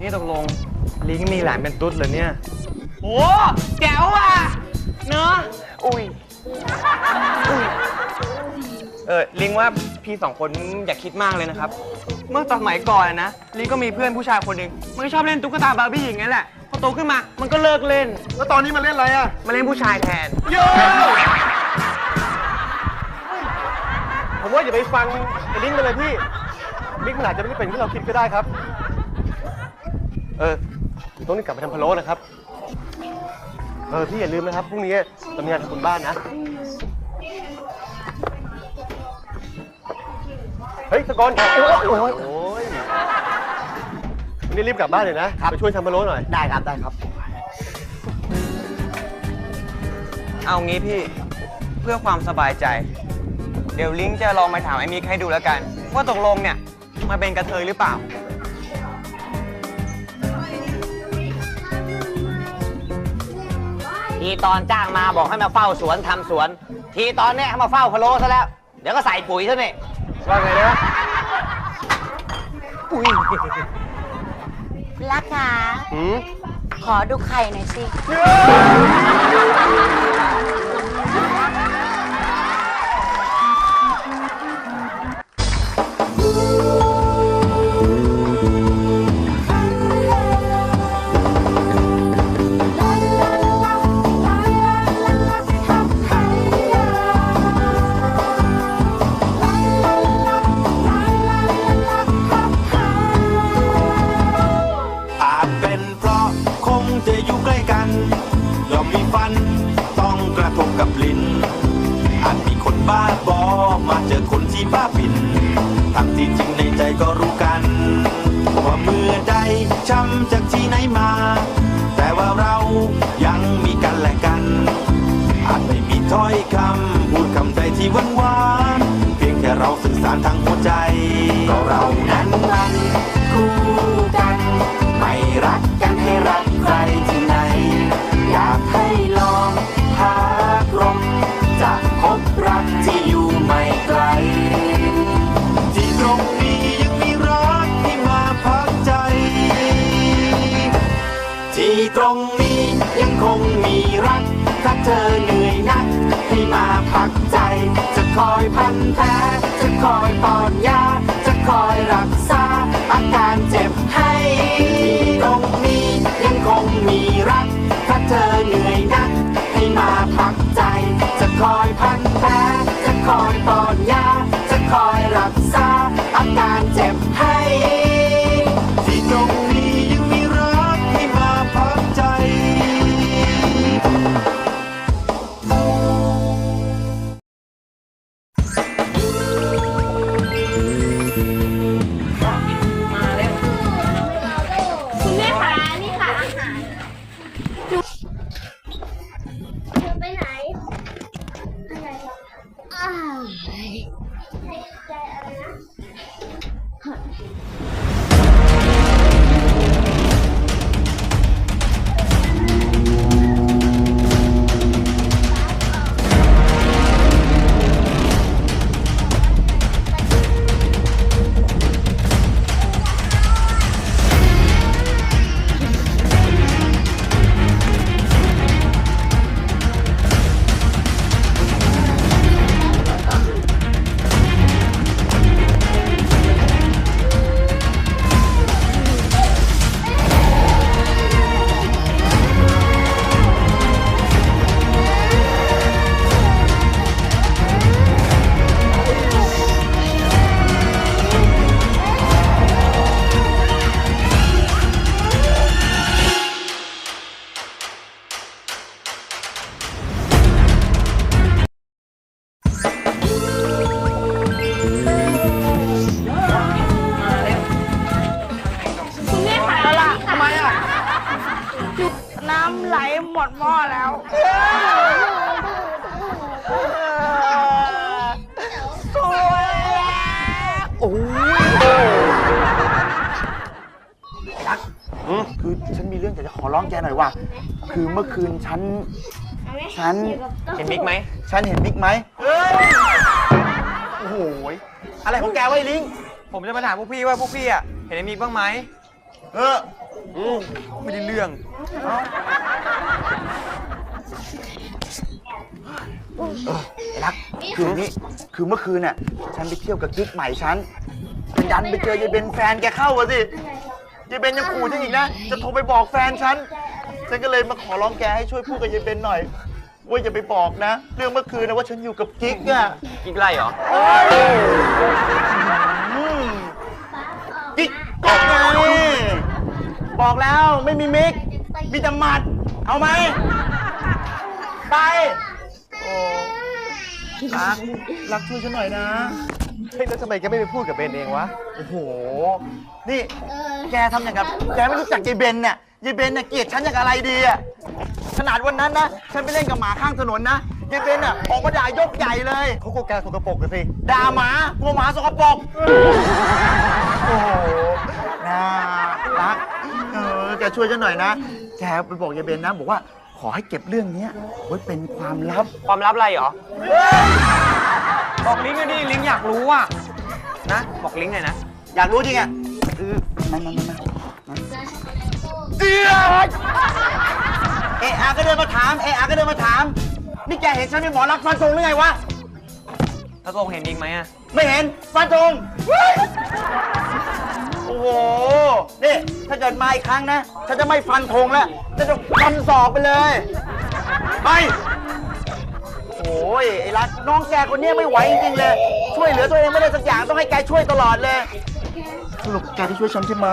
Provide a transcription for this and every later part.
นี่ตกลงลิงมีหลานเป็นตุ๊ดเหรอเนี่ยโอ้แจ๋วอะ เนอะอุ้ยเออลิงว่าพี่สองคนอย่าคิดมากเลยนะครับ เมื่อสมัยก่อนอะนะลิงก็มีเพื่อนผู้ชายคนหนึ่งมันก็ชอบเล่นตุ๊กตาบาร์บี้อย่างนั้นแหละพอโตขึ้นมามันก็เลิกเล่น แล้วตอนนี้มาเล่นอะไรอะมาเล่นผู้ชายแทนโยผมว่าอย่าไปฟังไอ้ลิงก์ไปเลยพี่ลิงก์มันอาจจะไม่ได้เป็นที่เราคิดก็ได้ครับ เออต้องรีบกลับไปทำพะโล้นะครับ เออพี่อย่าลืมนะครับพรุ่งนี้เรามีงานทำบุญบ้านนะ เฮ้ยสกอนโอ้ยโอ้ยโอ้ยวันนี้รีบกลับบ้านเลยนะ ไปช่วยทำพะโล้หน่อย ได้ครับได้ครับ เอางี้พี่เพื่อความสบายใจ เดี๋ยวลิงจะลองไปถามไอ้มิกให้ดูแล้วกัน ว่าตกลงเนี่ยมันเป็นกระเทยหรือเปล่า ทีตอนจ้างมาบอกให้มาเฝ้าสวนทำสวน ทีตอนเนี้ยให้มาเฝ้าพะโล้ซะแล้ว เดี๋ยวก็ใส่ปุ๋ยซะนี่ว่าไงนะรักค่ะหืมขอดูไข่หน่อยสิ มาเจอคนที่บ้าปิ่นทั้งที่จริงในใจก็รู้กัน ว่าเมื่อใดช้ำจากที่ไหนมา แต่ว่าเรายังมีกันและกัน อาจไม่มีถ้อยคำพูดคำใดที่หวานหวานเพียงแค่เราสื่อสารทางหัวใจ ก็เรานั้น แผลจะคอยปอนยา จะคอยรักษา อาการเจ็บให้ที่ตรงนี้ยังคงมีรัก ถ้าเธอเหนื่อย 太可爱了。ำไหลหมดหม้อแล้วคือฉันมีเรื่องอยากจะขอร้องแกหน่อยว่า คือเมื่อคืนฉัน ฉัน เห็นมิกไหม ฉันเห็นบิ๊กไหมโอ้โหยอะไรของแกไวะไอ้ลิง ผมจะมาถามพวกพี่ว่าพวกพี่อะ เห็นไอ้มิกบ้างไหม เออ ไม่ได้เรื่องไอ้รักคืออย่างนี้คือเมื่อคืนน่ะฉันไปเที่ยวกับกิ๊กใหม่ฉันแต่ดันไปเจอยายเบนแฟนแกเข้าอะสิยายเบนยังขู่ฉันอีกนะ จะโทรไปบอกแฟนฉัน ฉันก็เลยมาขอร้องแกให้ช่วยพูดกับยายเบนหน่อย ว่าอย่าไปบอกนะ เรื่องเมื่อคืนนะว่าฉันอยู่กับกิ๊กอะกิ๊กไล่เหรออืมกิ๊กก๊อกไง บอกแล้วไม่มีมิก มีแต่หมัด เอาไหม ไป โอ้รัก รักช่วยฉันหน่อยนะ เฮ้ยแล้วทำไมแกไม่ไปพูดกับเบนเองวะ โอ้โห นี่ แกทำอย่างกับ แกไม่รู้จักยายเบนเนี่ยยายเบนเนี่ยเกลียดฉันอย่างอะไรดีอะขนาดวันนั้นนะ ฉันไปเล่นกับหมาข้างถนนนะ ยายเบนอะออกมาด่ายกใหญ่เลยเขาก็แกสกปรกกันสิด่าหมากลัวหมาสกปรกโอ้โหน่ารักเออแกช่วยฉันหน่อยนะแกไปบอกยายเบนนะบอกว่าขอให้เก็บเรื่องเนี้ยไว้เป็นความลับความลับอะไรเหรอ บอกลิงก์ก็ดิลิงก์อยากรู้อะนะ บอกลิงก์หน่อยนะ อยากรู้จริงอะเออมามามามามาเดือดเอะอาก็เดินมาถามเอะอาก็เดินมาถาม นี่แกเห็นฉันเป็นหมอรักฟันธงหรือไงวะถ้าตรงเห็นมิกไหมอะไม่เห็นฟันธงโอ้โห นี่ ถ้าเกิดมาอีกครั้งนะ ฉันจะไม่ฟันธงแล้วฉันจะฟันศอกไปเลย ไป โอ้ยไอ้รักน้องแกคนนี้ไม่ไหวจริงๆเลย ช่วยเหลือตัวเองไม่ได้สักอย่างต้องให้แกช่วยตลอดเลย สรุปแกที่ช่วยฉันใช่ไหม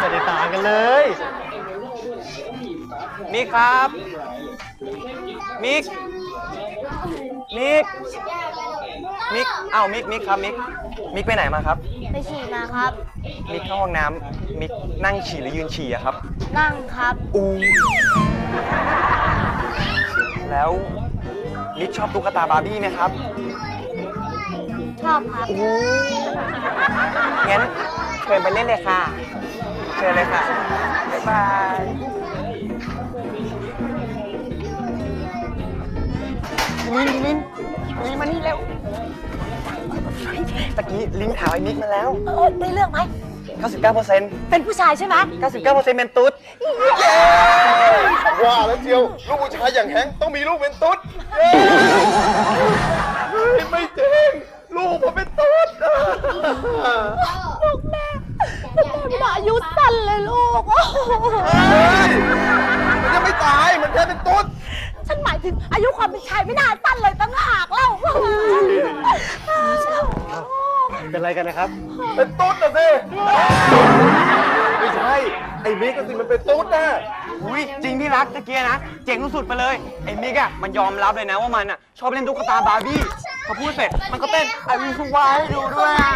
ไม่ได้ต่างกันเลย มิกครับ มิก มิก มิก เอ้ามิก มิกครับ มิก มิกไปไหนมาครับ ไปฉี่มาครับ มิกเข้าห้องน้ำมิกนั่งฉี่หรือยืนฉี่อะครับ นั่งครับ อูแล้วมิกชอบตุ๊กตาบาร์บี้ไหมครับ ชอบครับ อูงั้นเชิญไปเล่นเลยค่ะ เชิญเลยค่ะ บ๊ายบาย ลินลินลินมานี่เร็วตะกี้ลิงถามไอ้มิกมาแล้ว เออได้เรื่องไหม 99เปอร์เซ็นต์เป็นผู้ชายใช่ไหม99เปอร์เซ็นต์เป็นตุ๊ดว่าแล้วเจียวลูกผู้ชายอย่างแฮงค์ต้องมีลูกเป็นตุ๊ดเฮ้ยไม่จริงลูกผมเป็นตุ๊ดมาอายุสั้นเลยลูกเฮ้ยมันยังไม่ตายมันแค่เป็นตุ๊ด ฉันหมายถึงอายุความเป็นชายไม่น่าสั้นเลยตั้งหากเล่าเป็นไรกันนะครับ เป็นตุ๊ดนะสิไม่ใช่ ไอ้มิกก็สิมันเป็นตุ๊ดนะอุ้ยจริงที่รักตะเกียนะ เจ๋งสุดๆไปเลย ไอ้มิกอะมันยอมรับเลยนะว่ามันอะชอบเล่นตุ๊กตาบาร์บี้พอพูดเสร็จมันก็เต้นไอวิววายให้ดูด้วยอะ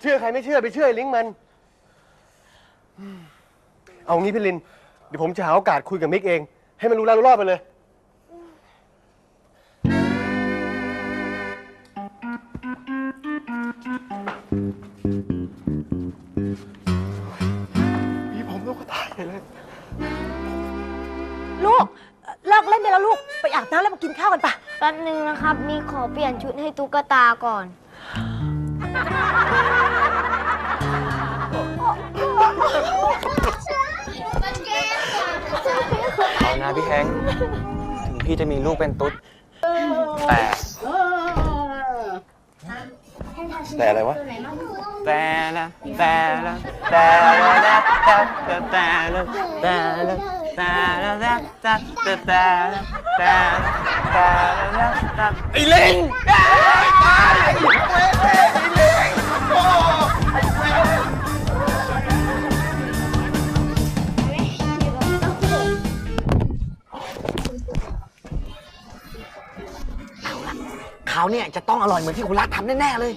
เชื่อใครไม่เชื่อไปเชื่อไอ้ลิงก์มัน เอางี้พี่ลิน เดี๋ยวผมจะหาโอกาสคุยกับมิกเอง ให้มันรู้แล้วรู้รอดไปเลย พี่ผมลูกก็ตายเลยลูกเลิกเล่นได้แล้วลูก ไปอาบน้ำแล้วมากินข้าวกันปะแป๊บนึงนะครับ มีขอเปลี่ยนชุดให้ตุ๊กตาก่อน เอานะพี่แฮงค์ถึงพี่จะมีลูกเป็นตุ๊ด แต่ แต่อะไรวะ แต่ละแต่ละแต่ละแต่ละแต่ละแต่ละแต่ละแต่ละแต่ละแต่ละแต่ละไอ้ลิงตายไอ้ลิงไอ้ลิงโอ้าวเนี่ยจะต้องอร่อยเหมือนที่คุณรักทำแน่ๆเลย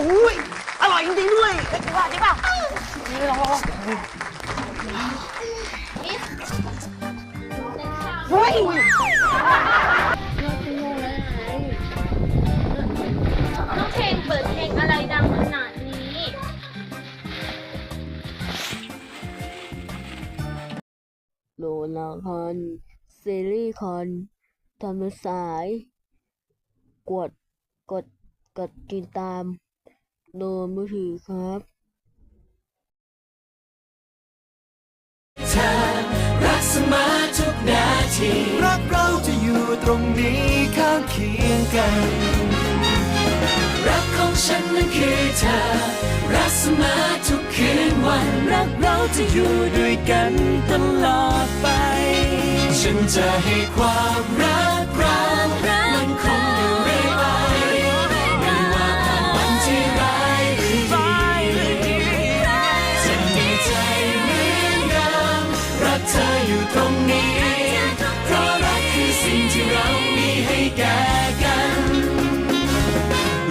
อุ้ยอร่อยจริงๆด้วยว่าใช่ป่ะเฮ้ยน้องเพลงเปิดเพลงอะไรดังขนาดนี้โดนาคอนซีรีส์คอน ทำสาย กด กด กดติดตาม โดยมือถือครับรักสมอทุกนาที รักเราจะอยู่ตรงนี้ข้างเคียงกัน รักของฉันนั้นคือเธอ รักสมอทุกคืนวัน รักเราจะอยู่ด้วยกันตลอดไป ฉันจะให้ความรักเรามันคงอยู่เรื่อยไปไม่ว่าผ่านวันที่ร้ายหรือดีจะมีใจเหมือนเดิมรักเธออยู่ตรงนี้ เพราะรักคือสิ่งที่เรามีให้แก่กัน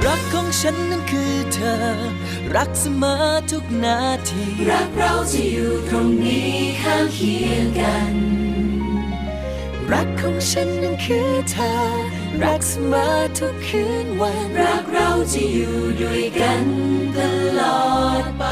รักของฉันนั้นคือเธอ รักเสมอทุกนาที รักเราจะอยู่ตรงนี้ข้างเคียงกัน รักของฉันนั้นคือเธอ รักเสมอทุกคืนวัน รักเราจะอยู่ด้วยกันตลอดไป